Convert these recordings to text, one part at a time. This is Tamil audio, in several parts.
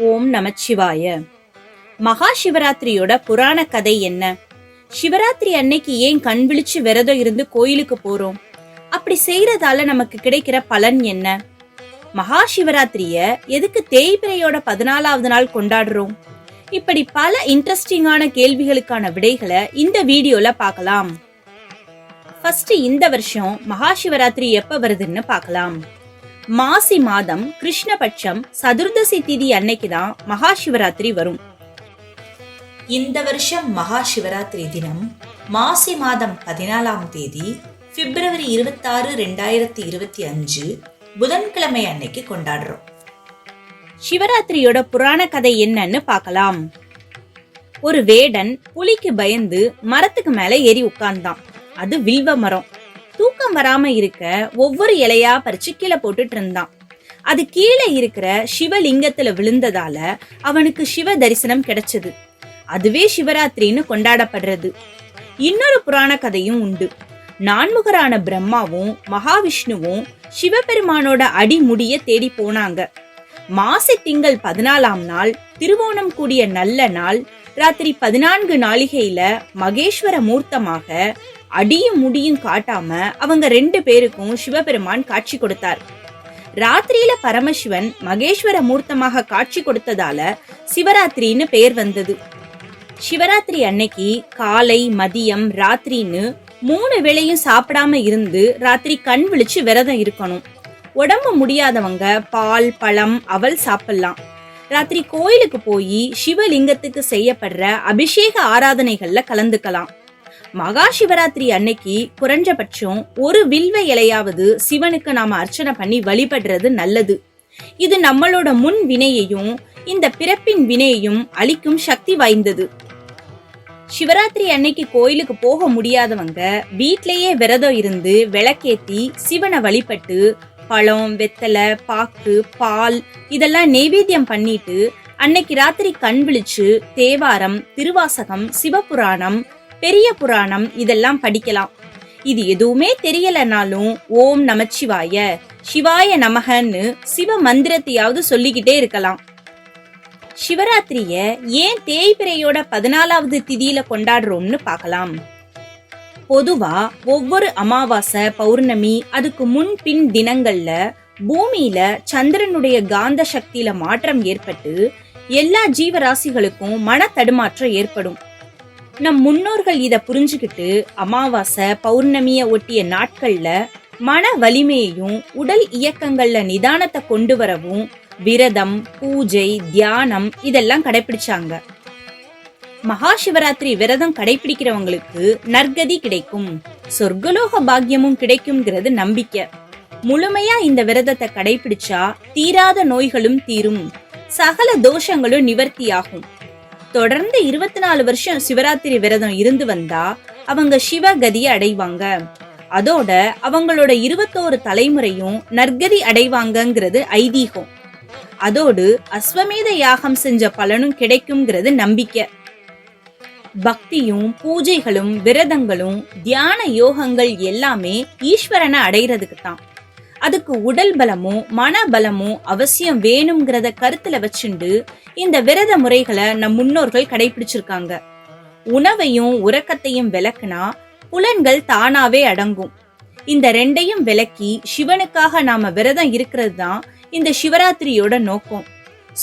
ஓம் நமச்சிவாய. மகா சிவராத்திரியோட புராண கதை என்ன? சிவராத்திரி அன்னைக்கு ஏன் கண் விழிச்சு விரதம் இருந்து கோயிலுக்கு போறோம்? அப்படி செய்யறதால நமக்கு கிடைக்கிற பலன் என்ன? மகா சிவராத்திரிய எதுக்கு தேய்பிரையோட பதினாலாவது நாள் கொண்டாடுறோம்? இப்படி பல இன்ட்ரெஸ்டிங்கான கேள்விகளுக்கான விடைகளை இந்த வீடியோல பார்க்கலாம். ஃபர்ஸ்ட் இந்த வருஷம் மகா சிவராத்திரி எப்ப வருதுன்னு பார்க்கலாம். மாசி மாதம் கிருஷ்ணபட்சம் சதுர்தசி திதி அன்னைக்கு தான் மகா சிவராத்திரி வரும். இந்த வருஷம் மகா சிவராத்திரி தினம் மாசி மாதம் பதினாலாம் தேதி பிப்ரவரி இருபத்தாறு ரெண்டாயிரத்தி இருபத்தி அஞ்சு புதன்கிழமை அன்னைக்கு கொண்டாடுறோம். சிவராத்திரியோட புராண கதை என்னன்னு பார்க்கலாம். ஒரு வேடன் புலிக்கு பயந்து மரத்துக்கு மேல ஏறி உட்கார்ந்தான். அது வில்வ மரம். தூக்கம் வராம இருக்க ஒவ்வொரு இலையா பறிச்சு கீழே போட்டுட்டு இருந்தான். அது கீழே இருக்கிற சிவலிங்கத்துல விழுந்ததால அவனுக்கு சிவ தரிசனம் கிடைச்சது. அதுவே சிவராத்திரின்னு கொண்டாடப்படுறது. இன்னொரு புராண கதையும் உண்டு. நான்முகரான பிரம்மாவும் மகாவிஷ்ணுவும் சிவபெருமானோட அடிமுடிய தேடி போனாங்க. மாசி திங்கள் பதினாலாம் நாள் திருவோணம் கூடிய நல்ல நாள் ராத்திரி பதினான்கு நாளிகையில மகேஸ்வர மூர்த்தமாக அடியும் முடியும் காட்டாம அவங்க ரெண்டு பேருக்கும் சிவபெருமான் காட்சி கொடுத்தார். ராத்திரியில பரமசிவன் மகேஸ்வர மூர்த்தமாக காட்சி கொடுத்ததால சிவராத்திரின்னு பெயர் வந்தது. சிவராத்திரி அன்னைக்கு காலை மதியம் ராத்திரின்னு மூணு வேளையும் சாப்பிடாம இருந்து ராத்திரி கண் விழிச்சு விரதம் இருக்கணும். உடம்பு முடியாதவங்க பால் பழம் அவல் சாப்பிடலாம். ராத்திரி கோயிலுக்கு போய் சிவலிங்கத்துக்கு செய்யப்படுற அபிஷேக ஆராதனைகள்ல கலந்துக்கலாம். மகா சிவராத்திரி அன்னைக்கு குறைஞ்சபட்சம் ஒரு வில்வ இலையாவது சிவனுக்கு நாம அர்ச்சனை பண்ணி வழிபடுறது நல்லது. இது நம்மளோட முன் வினையையும் இந்த பிறப்பின் வினையையும் அளிக்கும் சக்தி வாய்ந்தது. சிவராத்திரி அன்னைக்கு கோயிலுக்கு போக முடியாதவங்க வீட்லயே விரதம் இருந்து விளக்கேத்தி சிவனை வழிபட்டு பழம் வெத்தலை பாக்கு பால் இதெல்லாம் நெய்வேத்தியம் பண்ணிட்டு அன்னைக்கு ராத்திரி கண் விழிச்சு தேவாரம் திருவாசகம் சிவபுராணம் பெரிய புராணம் இதெல்லாம் படிக்கலாம். இது எதுவுமே தெரியலனாலும் ஓம் நமச்சிவாய சிவாய நமகன்னு சிவ மந்திரத்தையாவது சொல்லிக்கிட்டே இருக்கலாம். சிவராத்திரிய ஏன் தேய்பிரையோட பதினாலாவது திதியில கொண்டாடுறோம்னு பார்க்கலாம். பொதுவா ஒவ்வொரு அமாவாசை பௌர்ணமி அதுக்கு முன் பின் தினங்கள்ல பூமியில சந்திரனுடைய காந்த சக்தியில மாற்றம் ஏற்பட்டு எல்லா ஜீவராசிகளுக்கும் மன தடுமாற்றம் ஏற்படும். நம் முன்னோர்கள் இதை புரிஞ்சுக்கிட்டு அமாவாசை பௌர்ணமிய ஒட்டிய நாட்கள்ல மன வலிமையையும் உடல் இயக்கங்கள்ல நிதானத்தை கொண்டு வரவும் விரதம் பூஜை தியானம் இதெல்லாம் கடைபிடிச்சாங்க மகா சிவராத்திரி விரதம் கடைபிடிக்கிறவங்களுக்கு நற்கதி கிடைக்கும். சொர்க்கலோக பாக்கியமும் கிடைக்கும்ங்கிறது நம்பிக்கை. முழுமையா இந்த விரதத்தை கடைபிடிச்சா தீராத நோய்களும் தீரும். சகல தோஷங்களும் நிவர்த்தியாகும். தொடர்ந்து இருபத்தி நாலு வருஷம் சிவராத்திரி விரதம் இருந்து வந்தா அவங்க சிவகதியை அடைவாங்க. அதோட அவங்களோட இருபத்தோரு தலைமுறையும் நற்கதி அடைவாங்கங்கிறது ஐதீகம். அதோடு அஸ்வமேத யாகம் செஞ்ச பலனும் கிடைக்கும்ங்கிறது நம்பிக்கை. பக்தியும் பூஜைகளும் விரதங்களும் தியான யோகங்கள் எல்லாமே ஈஸ்வரனை அடைகிறதுக்கு தான் அதுக்கு உடல் பலமும் மன பலமும் அவசியம் வேணுங்கிறத கருத்துல வச்சுண்டு இந்த விரத முறைகளை நம் முன்னோர்கள் கடைபிடிச்சிருக்காங்க உணவையும் உறக்கத்தையும் விளக்குனா புலன்கள் தானாவே அடங்கும். இந்த ரெண்டையும் விளக்கி சிவனுக்காக நாம விரதம் இருக்கிறது தான் இந்த சிவராத்திரியோட நோக்கம்.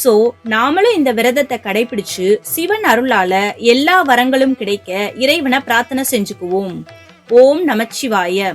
சோ நாமளும் இந்த விரதத்தை கடைபிடிச்சு சிவன் அருளால எல்லா வரங்களும் கிடைக்க இறைவனை பிரார்த்தனை செஞ்சுக்குவோம். ஓம் நமச்சிவாய.